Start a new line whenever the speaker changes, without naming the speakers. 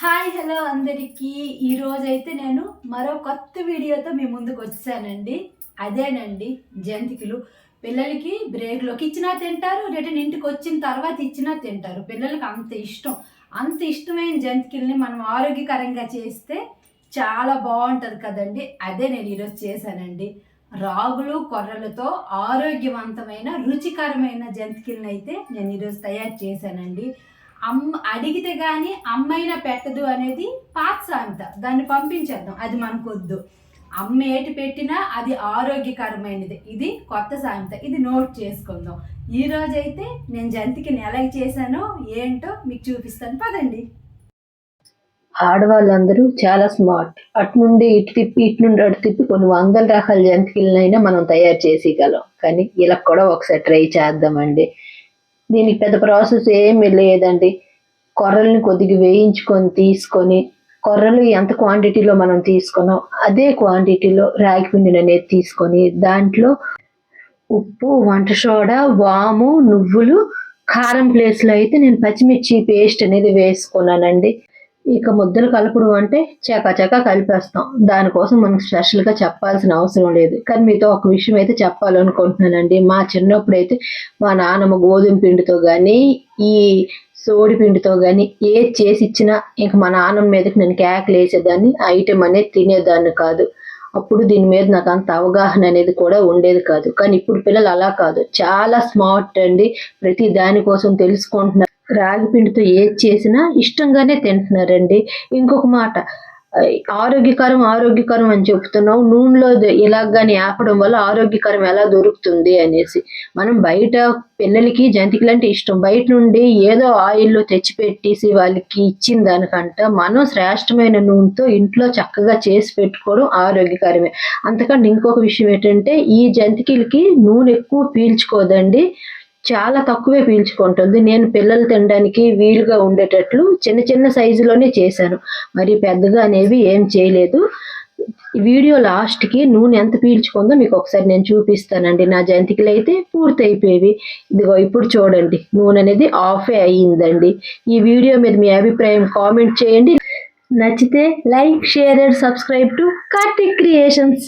Hi hello అందరికీ. ఈరోజైతే నేను మరో కొత్త వీడియోతో మీ ముందుకు వచ్చానండి. అదేనండి జంతికలు. పిల్లలకి బ్రేక్లోకి ఇచ్చినా తింటారు రిటర్న్ ఇంటికి వచ్చిన తర్వాత ఇచ్చినా తింటారు. పిల్లలకి అంత ఇష్టం. అంత ఇష్టమైన జంతికల్ని మనం ఆరోగ్యకరంగా చేస్తే చాలా బాగుంటుంది కదండి. అదే నేను ఈరోజు చేశానండి. రాగులు కొర్రలతో ఆరోగ్యవంతమైన రుచికరమైన జంతికల్ని అయితే నేను ఈరోజు తయారు చేశానండి. అమ్మ అడిగితే కానీ అమ్మైనా పెట్టదు అనేది పాత సామెత దాన్ని పంపించేద్దాం. అది మనకొద్దు. అమ్మ ఏటి పెట్టినా అది ఆరోగ్యకరమైనది. ఇది కొత్త సామెత ఇది నోట్ చేసుకుందాం. ఈ రోజైతే నేను జంతికని ఎలా చేశానో ఏంటో మీకు చూపిస్తాను. పదండి.
ఆడవాళ్ళందరూ చాలా స్మార్ట్. అటు నుండి ఇటు తిప్పి ఇటు నుండి అటు తిప్పి కొన్ని వందల రకాల జంతికలనైనా మనం తయారు చేసేయగలం కానీ ఇలా కూడా ఒకసారి ట్రై చేద్దామండి. దీనికి పెద్ద ప్రాసెస్ ఏమీ లేదండి. కొర్రల్ని కొద్దిగా వేయించుకొని తీసుకొని కొర్రలు ఎంత క్వాంటిటీలో మనం తీసుకున్నాం అదే క్వాంటిటీలో రాగి పిండిని అనేది తీసుకొని దాంట్లో ఉప్పు వంట సోడా వాము నువ్వులు కారం ప్లేస్లో అయితే నేను పచ్చిమిర్చి పేస్ట్ అనేది వేసుకున్నానండి. ఇక ముద్దలు కలపడం అంటే చకచక కలిపేస్తాం. దానికోసం మనకు స్పెషల్గా చెప్పాల్సిన అవసరం లేదు. కానీ మీతో ఒక విషయం అయితే చెప్పాలనుకుంటున్నానండి. మా చిన్నప్పుడు అయితే మా నాన్నమ్మ గోధుమ పిండితో కానీ ఈ సోడి పిండితో కానీ ఏది చేసి ఇచ్చినా ఇంక మా నాన్నమ్మ మీదకి నేను కేకలు వేసేదాన్ని. ఆ ఐటెం అనేది తినేదాన్ని కాదు. అప్పుడు దీని మీద నాకు అంత అవగాహన అనేది కూడా ఉండేది కాదు. కానీ ఇప్పుడు పిల్లలు అలా కాదు. చాలా స్మార్ట్ అండి. ప్రతి దానికోసం తెలుసుకుంటున్నారు. రాగి పిండితో ఏది చేసినా ఇష్టంగానే తింటున్నారండి. ఇంకొక మాట ఆరోగ్యకరం ఆరోగ్యకరం అని చెప్తున్నావు. నూనెలో ఇలా కానీ ఆపడం వల్ల ఆరోగ్యకరం ఎలా దొరుకుతుంది అనేసి. మనం బయట పిల్లలకి జంతికలు అంటే ఇష్టం. బయట నుండి ఏదో ఆయిల్లో తెచ్చిపెట్టేసి వాళ్ళకి ఇచ్చిన దానికంట మనం శ్రేష్టమైన నూనెతో ఇంట్లో చక్కగా చేసి పెట్టుకోవడం ఆరోగ్యకరమే. అంతకంటే ఇంకొక విషయం ఏంటంటే ఈ జంతికలకి నూనె ఎక్కువ పీల్చుకోదండి. చాలా తక్కువే పీల్చుకుంటుంది. నేను పిల్లలు తినడానికి వీలుగా ఉండేటట్లు చిన్న చిన్న సైజులోనే చేశాను. మరి పెద్దగా అనేవి ఏం చేయలేదు. వీడియో లాస్ట్కి నూనె ఎంత పీల్చుకుందో మీకు ఒకసారి నేను చూపిస్తానండి. నా జంతికలు అయితే పూర్తి అయిపోయేవి ఇదిగో ఇప్పుడు చూడండి. నూనె అనేది ఆఫే అయ్యిందండి. ఈ వీడియో మీద మీ అభిప్రాయం కామెంట్ చేయండి. నచ్చితే like share and subscribe to Karthik creations.